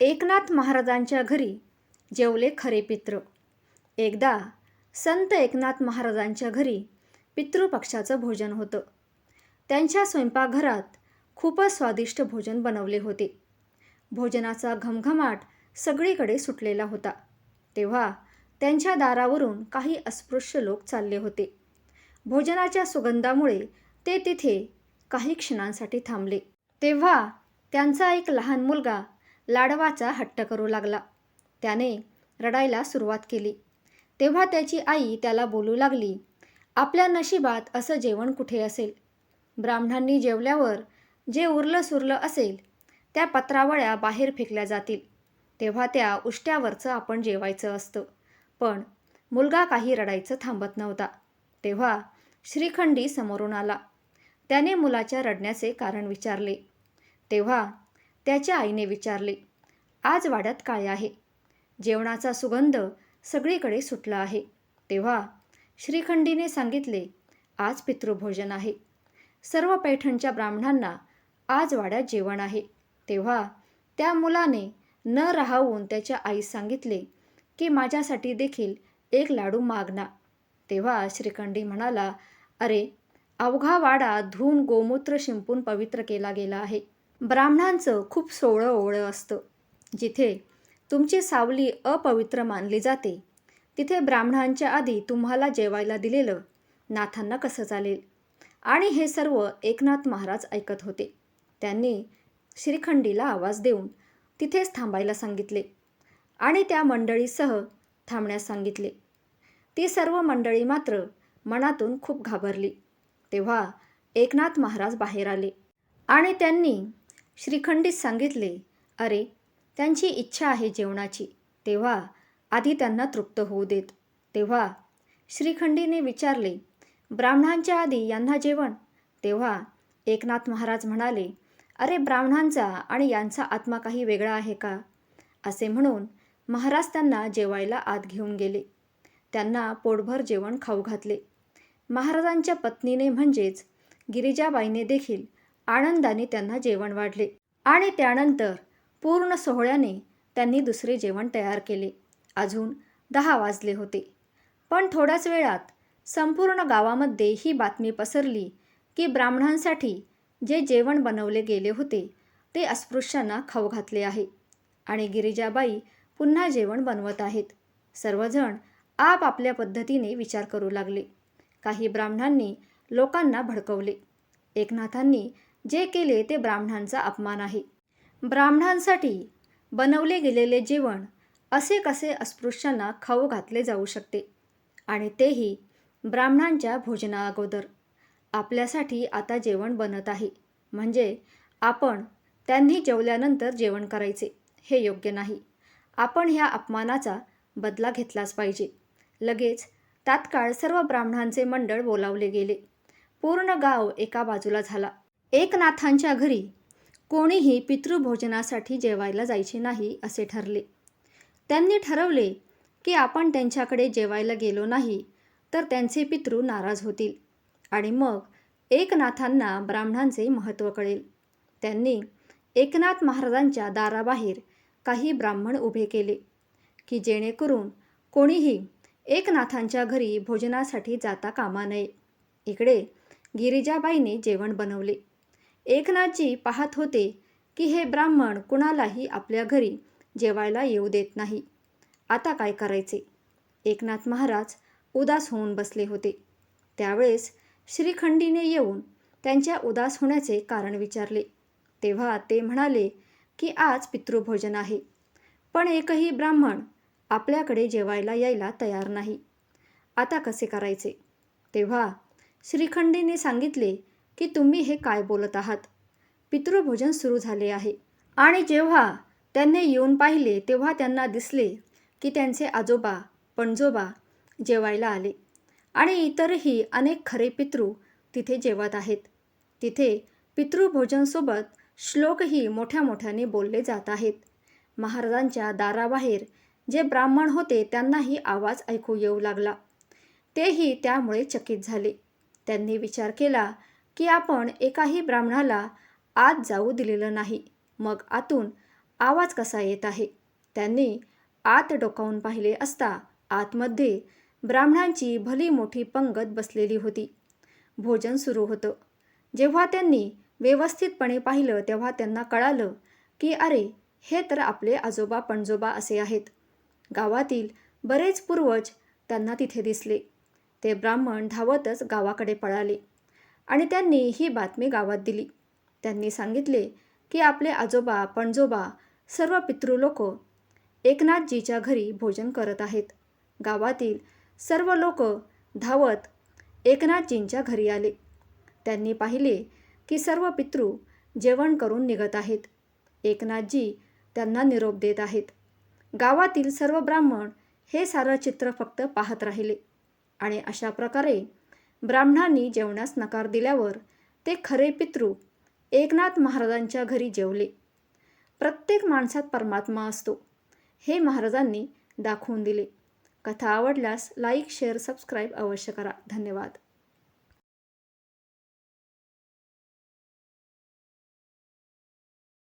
एकनाथ महाराजांच्या घरी जेवले खरे पित्र एकदा संत एकनाथ महाराजांच्या घरी पितृपक्षाचं भोजन होतं. त्यांच्या स्वयंपाकघरात खूपच स्वादिष्ट भोजन बनवले होते. भोजनाचा घमघमाट सगळीकडे सुटलेला होता. तेव्हा त्यांच्या दारावरून काही अस्पृश्य लोक चालले होते. भोजनाच्या सुगंधामुळे ते तिथे काही क्षणांसाठी थांबले. तेव्हा त्यांचा एक लहान मुलगा लाडवाचा हट्ट करू लागला. त्याने रडायला सुरुवात केली. तेव्हा त्याची आई त्याला बोलू लागली आपल्या नशिबात असं जेवण कुठे असेल? ब्राह्मणांनी जेवल्यावर जे उरलं सुरलं असेल त्या पत्रावळ्या बाहेर फेकल्या जातील. तेव्हा त्या उष्ट्यावरचं आपण जेवायचं असतं. पण मुलगा काही रडायचं थांबत नव्हता. तेव्हा श्रीखंडी समोरून आला. त्याने मुलाच्या रडण्याचे कारण विचारले. तेव्हा त्याच्या आईने विचारले आज वाड्यात काय आहे? जेवणाचा सुगंध सगळीकडे सुटला आहे. तेव्हा श्रीखंडीने सांगितले आज पितृभोजन आहे. सर्व पैठणच्या ब्राह्मणांना आज वाड्यात जेवण आहे. तेव्हा त्या मुलाने न राहावून त्याच्या आईस सांगितले की माझ्यासाठी देखील एक लाडू मागना. तेव्हा श्रीखंडी म्हणाला अरे अवघा वाडा धुवून गोमूत्र शिंपून पवित्र केला गेला आहे. ब्राह्मणांचं खूप सोवळं ओवळं असतं. जिथे तुमची सावली अपवित्र मानली जाते तिथे ब्राह्मणांच्या आधी तुम्हाला जेवायला दिलेलं नाथांना कसं चालेल? आणि हे सर्व एकनाथ महाराज ऐकत होते. त्यांनी श्रीखंडीला आवाज देऊन तिथेच थांबायला सांगितले आणि त्या मंडळीसह थांबण्यास सांगितले. ती सर्व मंडळी मात्र मनातून खूप घाबरली. तेव्हा एकनाथ महाराज बाहेर आले आणि त्यांनी श्रीखंडीत सांगितले अरे त्यांची इच्छा आहे जेवणाची. तेव्हा आधी त्यांना तृप्त होऊ देत. तेव्हा श्रीखंडीने विचारले ब्राह्मणांच्या आधी यांना जेवण? तेव्हा एकनाथ महाराज म्हणाले अरे ब्राह्मणांचा आणि यांचा आत्मा काही वेगळा आहे का? असे म्हणून महाराज त्यांना जेवायला आत घेऊन गेले. त्यांना पोटभर जेवण खाऊ घातले. महाराजांच्या पत्नीने म्हणजेच गिरिजाबाईने देखील आनंदाने त्यांना जेवण वाढले. आणि त्यानंतर पूर्ण सोहळ्याने त्यांनी दुसरे जेवण तयार केले. अजून दहा वाजले होते. पण थोड्याच वेळात संपूर्ण गावामध्ये ही बातमी पसरली की ब्राह्मणांसाठी जे जेवण बनवले गेले होते ते अस्पृश्यांना खाऊ घातले आहे आणि गिरिजाबाई पुन्हा जेवण बनवत आहेत. सर्वजण आपापल्या पद्धतीने विचार करू लागले. काही ब्राह्मणांनी लोकांना भडकवले. एकनाथांनी जे केले ते ब्राह्मणांचा अपमान आहे. ब्राह्मणांसाठी बनवले गेलेले जेवण असे कसे अस्पृश्यांना खाऊ घातले जाऊ शकते? आणि तेही ब्राह्मणांच्या भोजना अगोदर. आपल्यासाठी आता जेवण बनत आहे. म्हणजे आपण त्यांनी जेवल्यानंतर जेवण करायचे. हे योग्य नाही. आपण ह्या अपमानाचा बदला घेतलाच पाहिजे. लगेच तात्काळ सर्व ब्राह्मणांचे मंडळ बोलावले गेले. पूर्ण गाव एका बाजूला झाला. एकनाथांच्या घरी कोणीही पितृभोजनासाठी जेवायला जायचे नाही असे ठरले. त्यांनी ठरवले की आपण त्यांच्याकडे जेवायला गेलो नाही तर त्यांचे पितृ नाराज होतील आणि मग एकनाथांना ब्राह्मणांचे महत्त्व कळेल. त्यांनी एकनाथ महाराजांच्या दाराबाहेर काही ब्राह्मण उभे केले की जेणेकरून कोणीही एकनाथांच्या घरी भोजनासाठी जाता कामा नये. इकडे गिरिजाबाईने जेवण बनवले. एकनाथजी पाहत होते की हे ब्राह्मण कुणालाही आपल्या घरी जेवायला येऊ देत नाही. आता काय करायचे? एकनाथ महाराज उदास होऊन बसले होते. त्यावेळेस श्रीखंडीने येऊन त्यांच्या उदास होण्याचे कारण विचारले. तेव्हा ते म्हणाले की आज पितृभोजन आहे. पण एकही ब्राह्मण आपल्याकडे जेवायला यायला तयार नाही. आता कसे करायचे? तेव्हा श्रीखंडीने सांगितले की तुम्ही हे काय बोलत आहात? पितृभोजन सुरू झाले आहे. आणि जेव्हा त्यांनी येऊन पाहिले तेव्हा त्यांना दिसले की त्यांचे आजोबा पणजोबा जेवायला आले. आणि इतरही अनेक खरे पितृ तिथे जेवत आहेत. तिथे पितृभोजनसोबत श्लोकही मोठ्या मोठ्याने बोलले जात आहेत. महाराजांच्या दाराबाहेर जे ब्राह्मण होते त्यांनाही आवाज ऐकू येऊ लागला. तेही त्यामुळे चकित झाले. त्यांनी विचार केला की आपण एकाही ब्राह्मणाला आत जाऊ दिलेलं नाही. मग आतून आवाज कसा येत आहे? त्यांनी आत डोकावून पाहिले असता आतमध्ये ब्राह्मणांची भली मोठी पंगत बसलेली होती. भोजन सुरू होतं. जेव्हा त्यांनी व्यवस्थितपणे पाहिलं तेव्हा त्यांना कळालं की अरे हे तर आपले आजोबा पणजोबा असे आहेत. गावातील बरेच पूर्वज त्यांना तिथे दिसले. ते ब्राह्मण धावतच गावाकडे पळाले. आणि त्यांनी ही बातमी गावात दिली. त्यांनी सांगितले की आपले आजोबा पणजोबा सर्व पितृलोक एकनाथजीच्या घरी भोजन करत आहेत. गावातील सर्व लोक धावत एकनाथजींच्या घरी आले. त्यांनी पाहिले की सर्व पितृ जेवण करून निघत आहेत. एकनाथजी त्यांना निरोप देत आहेत. गावातील सर्व ब्राह्मण हे सारं चित्र फक्त पाहत राहिले आणि अशा प्रकारे ब्राह्मणांनी जेवणास नकार दिल्यावर ते खरे पितृ एकनाथ महाराजांच्या घरी जेवले. प्रत्येक माणसात परमात्मा असतो हे महाराजांनी दाखवून दिले. कथा आवडल्यास लाईक शेअर सबस्क्राईब अवश्य करा. धन्यवाद.